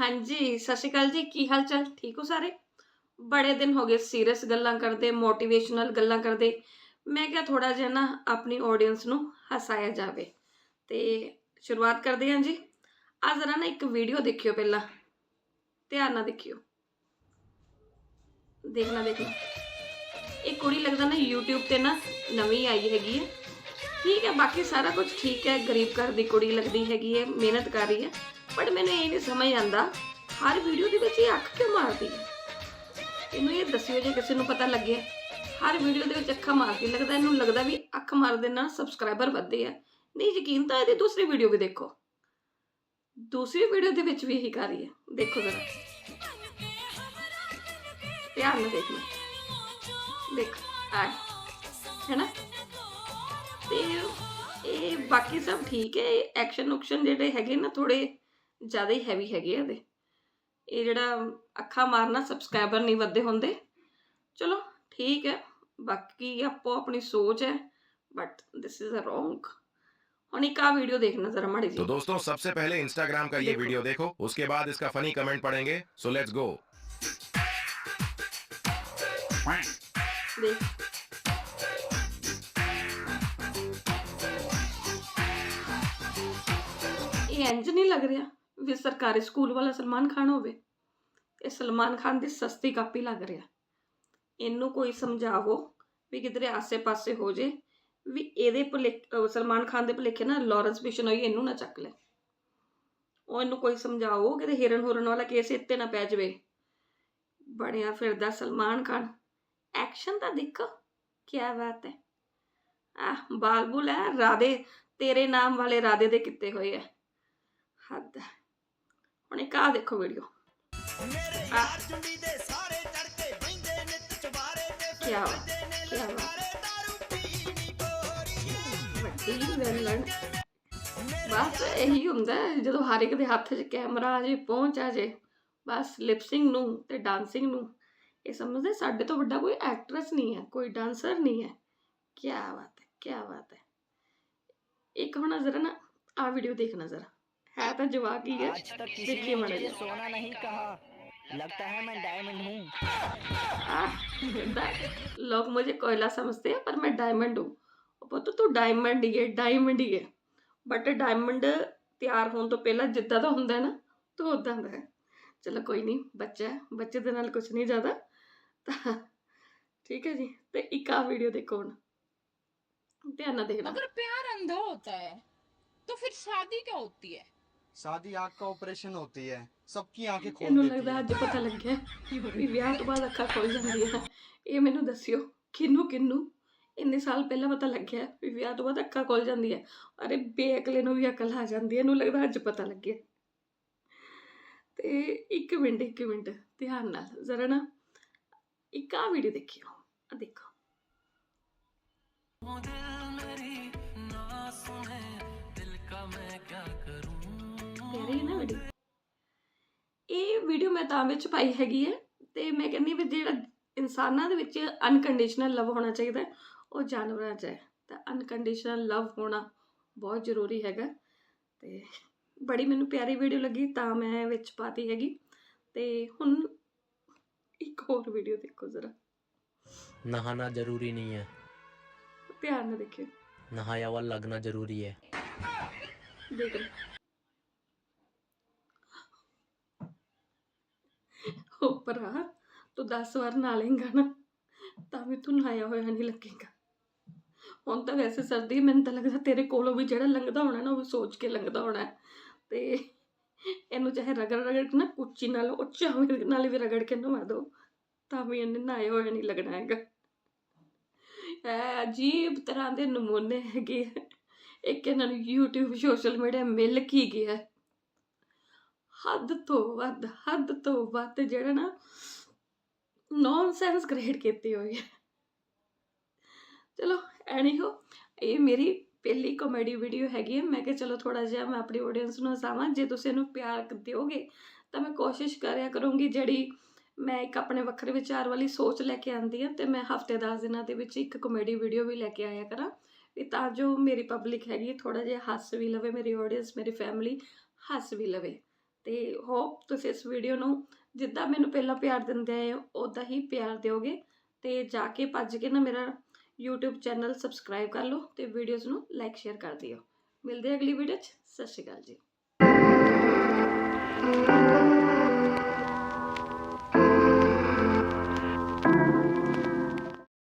ਹਾਂਜੀ, ਸਤਿ ਸ਼੍ਰੀ ਅਕਾਲ ਜੀ। ਕੀ ਹਾਲ ਚਾਲ? ਠੀਕ ਹੋ ਸਾਰੇ? ਬੜੇ ਦਿਨ ਹੋ ਗਏ ਸੀਰੀਅਸ ਗੱਲਾਂ ਕਰਦੇ, ਮੋਟੀਵੇਸ਼ਨਲ ਗੱਲਾਂ ਕਰਦੇ। ਮੈਂ ਕਿਹਾ ਥੋੜਾ ਜਿਹਾ ਨਾ ਆਪਣੀ ਆਡੀਅנס ਨੂੰ ਹਸਾਇਆ ਜਾਵੇ। ਤੇ ਸ਼ੁਰੂਆਤ ਕਰਦੇ ਹਾਂ ਜੀ। ਆ ਜ਼ਰਾ ਨਾ ਇੱਕ ਵੀਡੀਓ ਦੇਖਿਓ ਪਹਿਲਾਂ। ਧਿਆਨ ਨਾਲ ਦੇਖਿਓ। ਦੇਖਣਾ ਦੇਖਣਾ। ਇਹ ਕੁੜੀ ਲੱਗਦਾ ਨਾ YouTube ਤੇ ਨਾ ਨਵੀਂ ਆਈ ਹੈਗੀ ਹੈ। ਠੀਕ ਹੈ, ਬਾਕੀ ਸਾਰਾ ਕੁਝ ਠੀਕ ਹੈ। ਗਰੀਬ ਘਰ ਦੀ ਕੁੜੀ ਲੱਗਦੀ ਹੈਗੀ ਹੈ, ਮਿਹਨਤ ਕਰ ਰਹੀ ਹੈ। ਬਟ ਮੈਨੂੰ ਇਹ ਨਹੀਂ ਸਮਝ ਆਂਦਾ ਹਰ ਵੀਡੀਓ ਦੇ ਵਿੱਚ ਇਹ ਅੱਖ ਕਿਉਂ ਮਾਰਦੀ ਹੈ? ਇਹਨੂੰ ਇਹ ਦੱਸਿਓ ਜੇ ਕਿਸੇ ਨੂੰ ਪਤਾ ਲੱਗਿਆ ਹਰ ਵੀਡੀਓ ਦੇ ਵਿੱਚ ਅੱਖਾਂ ਮਾਰਦੀ ਲੱਗਦਾ ਇਹਨੂੰ ਲੱਗਦਾ ਵੀ ਅੱਖ ਮਾਰਦੇ ਨਾਲ ਸਬਸਕ੍ਰਾਈਬਰ ਵੱਧਦੇ ਆ। ਨਹੀਂ, ਯਕੀਨ ਤਾਂ ਇਹਦੀ ਦੂਸਰੀ ਵੀਡੀਓ ਵੀ ਦੇਖੋ। ਦੂਸਰੀ ਵੀਡੀਓ ਦੇ ਵਿੱਚ ਵੀ ਇਹੀ ਕਰ ਰਹੀ ਹੈ। ਦੇਖੋ ਜ਼ਰਾ। ਧਿਆਨ ਨਾਲ ਦੇਖਣਾ ਦੇਖ ਆ ਹੈ ਤੇ ਇਹ ਬਾਕੀ ਸਭ ਠੀਕ ਹੈ। ਐਕਸ਼ਨ ਉਕਸ਼ਨ ਜਿਹੜੇ ਹੈਗੇ ਨਾ ਥੋੜੇ ਜ਼ਿਆਦਾ ਹੀ ਹੈਵੀ ਹੈਗੇ ਆ ਇਹਦੇ ਇਹ ਜਿਹੜਾ ਅੱਖਾਂ ਮਾਰਨਾ ਸਬਸਕ੍ਰਾਈਬਰ ਨਹੀਂ ਵੱਧਦੇ ਹੁੰਦੇ ਚਲੋ ਠੀਕ ਹੈ ਬਾਕੀ ਆਪੋ ਆਪਣੀ ਸੋਚ ਹੈ but this is a wrong ਹੁਣ ਇੱਕ ਆ ਵੀਡੀਓ ਦੇਖਣਾ ਜ਼ਰਾ ਮਾੜੀ तो ਜੀ दोस्तों सबसे पहले इंस्टाग्राम का ये देखो। वीडियो देखो उसके बाद इसका फनी कमेंट पढ़ेंगे सो लेट्स गो ਦੇਖ ਇਹ ਇੰਜ ਨਹੀਂ ਲੱਗ ਰਿਹਾ ਵੀ ਸਰਕਾਰੀ ਸਕੂਲ ਵਾਲਾ ਸਲਮਾਨ ਖਾਨ ਹੋਵੇ, ਇਹ ਸਲਮਾਨ ਖਾਨ ਦੀ ਸਸਤੀ ਕਾਪੀ ਲੱਗ ਰਿਹਾ। ਇਹਨੂੰ ਕੋਈ ਸਮਝਾਵੋ ਵੀ ਕਿਧਰੇ ਆਸੇ-ਪਾਸੇ ਹੋ ਜੇ, ਵੀ ਇਹਦੇ ਭੁਲੇਖ ਸਲਮਾਨ ਖਾਨ ਦੇ ਭੁਲੇਖੇ ਨਾ ਲਾਰੈਂਸ ਬਿਸ਼ਨੋਈ ਇਹਨੂੰ ਨਾ ਚੱਕ ਲੈ। ਉਹ ਇਹਨੂੰ ਕੋਈ ਸਮਝਾਓ ਕਿ ਹਿਰਨ ਹੁਰਨ ਵਾਲਾ ਕੇਸ ਇੱਥੇ ਨਾ ਪੈ ਜਾਵੇ। ਬਣਿਆ ਫਿਰਦਾ ਸਲਮਾਨ ਖਾਨ। ਐਕਸ਼ਨ ਤਾਂ ਦੇਖੋ ਕੀ ਬਾਤ ਹੈ। ਆ ਬਾਲਬੁਲ ਹੈ ਰਾਦੇ ਤੇਰੇ ਨਾਮ ਵਾਲੇ ਰਾਦੇ ਦੇ ਕਿੱਤੇ ਹੋਏ ਆ। ਹੱਦ ਹੈ। ਇੱਕ ਆ ਦੇਖੋ ਵੀਡੀਓ ਆ ਕੀ ਬਾਤ ਕੀ ਬਾਤ। ਵੱਡੀ ਵੈਲਣ ਬਸ ਇਹੀ ਹੁੰਦਾ ਜਦੋਂ ਹਰ ਇੱਕ ਦੇ ਹੱਥ 'ਚ ਕੈਮਰਾ ਆ ਜੇ, ਪਹੁੰਚ ਆ ਜੇ, ਬਸ ਲਿਪਸਿੰਗ ਨੂੰ ਤੇ ਡਾਂਸਿੰਗ ਨੂੰ। ਇਹ ਸਮਝਦੇ, ਸਾਡੇ ਤੋਂ ਵੱਡਾ ਕੋਈ ਐਕਟਰਸ ਨਹੀਂ ਹੈ, ਕੋਈ ਡਾਂਸਰ ਨਹੀਂ ਹੈ। ਕੀ ਬਾਤ ਹੈ ਕੀ ਬਾਤ ਹੈ। ਇੱਕ ਹੁਣ ਜ਼ਰਾ ਨਾ ਆ ਵੀਡੀਓ ਦੇਖਣਾ ਜ਼ਰਾ। ਹੈ ਤਾਂ ਜਵਾਕ ਹੀ ਹੈ आज तक किसी देखिए ने मैडम मुझे जी। सोना नहीं कहा लगता है मैं डायमंड हूँ आह, दा- लोग मुझे कोयला समझते हैं पर मैं डायमंड हूँ ਉਹ ਪੁੱਤ ਤੂੰ ਡਾਇਮੰਡ ਹੀ ਹੈ ਡਾਇਮੰਡ ਹੀ ਹੈ ਬਟ ਡਾਇਮੰਡ ਤਿਆਰ ਹੋਣ ਤੋਂ ਪਹਿਲਾਂ ਜਿੱਦਾਂ ਦਾ ਹੁੰਦਾ ਹੈ ਨਾ ਤੂੰ ਉਦਾਂ ਦਾ ਹੈ ਚਲੋ ਕੋਈ ਨਹੀਂ ਬੱਚਾ ਹੈ ਬੱਚੇ ਦੇ ਨਾਲ ਕੁਝ ਨਹੀਂ ਜ਼ਿਆਦਾ ਤਾਂ ਠੀਕ ਹੈ ਜੀ ਤੇ ਇੱਕ ਆ ਵੀਡੀਓ ਦੇਖੋ ਹੁਣ ਧਿਆਨ ਨਾਲ ਦੇਖਣਾ अगर प्यार अंधा होता है तो फिर शादी क्या होती है शादी आंख का ऑपरेशन होती है सबकी आंखें खोल ਇਹਨੂੰ देती ਲੱਗਦਾ है ਅੱਜ ਪਤਾ ਲੱਗਿਆ ਵੀ ਵਿਆਹ ਤੋਂ ਬਾਅਦ ਅੱਖਾਂ ਖੁੱਲ ਜਾਂਦੀਆਂ ਇਹ ਮੈਨੂੰ ਦੱਸਿਓ ਕਿੰਨੂੰ ਕਿੰਨੂੰ ਇੰਨੇ ਸਾਲ ਪਹਿਲਾਂ ਪਤਾ ਲੱਗਿਆ ਵੀ ਵਿਆਹ ਤੋਂ ਬਾਅਦ ਅੱਖਾਂ ਖੁੱਲ ਜਾਂਦੀਆਂ ਅਰੇ ਬੇਅਕਲੇ ਨੂੰ ਵੀ ਅਕਲ ਆ ਜਾਂਦੀ ਹੈ ਇਹਨੂੰ ਲੱਗਦਾ ਅੱਜ ਪਤਾ ਲੱਗਿਆ ਤੇ ਇੱਕ ਮਿੰਟ ਇੱਕ ਮਿੰਟ ਧਿਆਨ ਨਾਲ ਜ਼ਰਾ ਨਾ ਇੱਕ ਆ ਵੀਡੀਓ ਦੇਖਿਓ ਆ ਦੇਖੋ ਰਹੀ ਨਾ ਵੀਡੀਓ ਇਹ ਵੀਡੀਓ ਮੈਂ ਤਾਂ ਵਿੱਚ ਪਾਈ ਹੈਗੀ ਹੈ ਤੇ ਮੈਂ ਕਹਿੰਦੀ ਵੀ ਜਿਹੜਾ ਇਨਸਾਨਾਂ ਦੇ ਵਿੱਚ ਅਨਕੰਡੀਸ਼ਨਲ ਲਵ ਹੋਣਾ ਚਾਹੀਦਾ ਉਹ ਜਾਨਵਰਾਂ 'ਚ ਹੈ। ਤਾਂ ਅਨਕੰਡੀਸ਼ਨਲ ਲਵ ਹੋਣਾ ਬਹੁਤ ਜ਼ਰੂਰੀ ਹੈਗਾ ਤੇ ਬੜੀ ਮੈਨੂੰ ਪਿਆਰੀ ਵੀਡੀਓ ਲੱਗੀ ਤਾਂ ਮੈਂ ਵਿੱਚ ਪਾਤੀ ਹੈਗੀ। ਤੇ ਹੁਣ ਇੱਕ ਹੋਰ ਵੀਡੀਓ ਦੇਖੋ ਜ਼ਰਾ। ਨਹਾਣਾ ਜ਼ਰੂਰੀ ਨਹੀਂ ਹੈ। ਧਿਆਨ ਨਾਲ ਦੇਖਿਓ। ਨਹਾਇਆ ਵਾ ਲੱਗਣਾ ਜ਼ਰੂਰੀ ਹੈ। ਦੇਖ ਉਹ ਭਰਾ, ਤੂੰ 10 ਵਾਰ ਨਹਾ ਲੇਂਗਾ ਨਾ, ਤਾਂ ਵੀ ਤੂੰ ਨਹਾਇਆ ਹੋਇਆ ਨਹੀਂ ਲੱਗੇਗਾ। ਹੁਣ ਤਾਂ ਵੈਸੇ ਸਰਦੀ, ਮੈਨੂੰ ਤਾਂ ਲੱਗਦਾ ਤੇਰੇ ਕੋਲੋਂ ਵੀ ਜਿਹੜਾ ਲੰਘਦਾ ਹੋਣਾ ਨਾ, ਉਹ ਸੋਚ ਕੇ ਲੰਘਦਾ ਹੋਣਾ। ਤੇ ਇਹਨੂੰ ਚਾਹੇ ਰਗੜ ਰਗੜ ਕੇ ਨਾ, ਕੁੱਚੀ ਨਾਲ ਉਹ ਚਾਵੇਂ ਨਾਲ ਵੀ ਰਗੜ ਕੇ ਨਵਾ ਦੋ, ਤਾਂ ਵੀ ਇਹਨੇ ਨਹਾਇਆ ਹੋਇਆ ਨਹੀਂ ਲੱਗਣਾ ਹੈਗਾ। ਇਹ ਅਜੀਬ ਤਰ੍ਹਾਂ ਦੇ ਨਮੂਨੇ ਹੈਗੇ ਆ। ਇੱਕ ਇਹਨਾਂ ਨੂੰ YouTube ਸੋਸ਼ਲ ਮੀਡੀਆ ਮਿਲ ਕੀ ਗਿਆ। ਹੱਦ ਤੋਂ ਵੱਧ, ਹੱਦ ਤੋਂ ਵੱਧ ਜਿਹੜਾ ਨਾ ਨੌਨਸੈਂਸ ਕ੍ਰੀਏਟ ਕੀਤੀ ਹੋਈ ਹੈ। ਚਲੋ ਐਨੀ ਹੋ ਇਹ ਮੇਰੀ ਪਹਿਲੀ ਕਾਮੇਡੀ ਵੀਡੀਓ ਹੈਗੀ ਹੈ। ਮੈਂ ਕਿਹਾ ਚਲੋ ਥੋੜਾ ਜਿਹਾ ਮੈਂ ਆਪਣੀ ਆਡੀਅנס ਨੂੰ ਹਸਾਵਾਂ। ਜੇ ਤੁਸੀਂ ਇਹਨੂੰ ਪਿਆਰ ਦਿਓਗੇ, ਤਾਂ ਮੈਂ ਕੋਸ਼ਿਸ਼ ਕਰਿਆ ਕਰੂੰਗੀ ਜਿਹੜੀ ਮੈਂ ਇੱਕ ਆਪਣੇ ਵੱਖਰੇ ਵਿਚਾਰ ਵਾਲੀ ਸੋਚ ਲੈ ਕੇ ਆਂਦੀ ਆ ਤੇ ਮੈਂ ਹਫ਼ਤੇ 10 ਦਿਨਾਂ ਦੇ ਵਿੱਚ ਇੱਕ ਕਾਮੇਡੀ ਵੀਡੀਓ ਵੀ ਲੈ ਕੇ ਆਇਆ ਕਰਾਂ। ਵੀ ਤਾਂ ਜੋ ਮੇਰੀ ਪਬਲਿਕ ਹੈਗੀ ਥੋੜਾ ਜਿਹਾ ਹੱਸ ਵੀ ਲਵੇ ਮੇਰੀ ਆਡੀਅנס ਮੇਰੀ ਫੈਮਿਲੀ ਹੱਸ ਵੀ ਲਵੇ। ਤੇ ਹੋਪ ਤੁਸੀਂ ਇਸ ਵੀਡੀਓ ਨੂੰ ਜਿੱਦਾਂ ਮੈਨੂੰ ਪਹਿਲਾਂ ਪਿਆਰ ਦਿੰਦੇ ਆਏ ਹੋ ਉਦਾਂ ਹੀ ਪਿਆਰ ਦਿਓਗੇ ਤੇ ਜਾ ਕੇ ਭੱਜ ਕੇ ਨਾ ਮੇਰਾ YouTube ਚੈਨਲ ਸਬਸਕ੍ਰਾਈਬ ਕਰ ਲਓ ਤੇ ਵੀਡੀਓਜ਼ ਨੂੰ ਲਾਈਕ ਸ਼ੇਅਰ ਕਰ ਦਿਓ। ਮਿਲਦੇ ਅਗਲੀ ਵੀਡੀਓ 'ਚ। ਸਤਿ ਸ਼੍ਰੀ ਅਕਾਲ ਜੀ।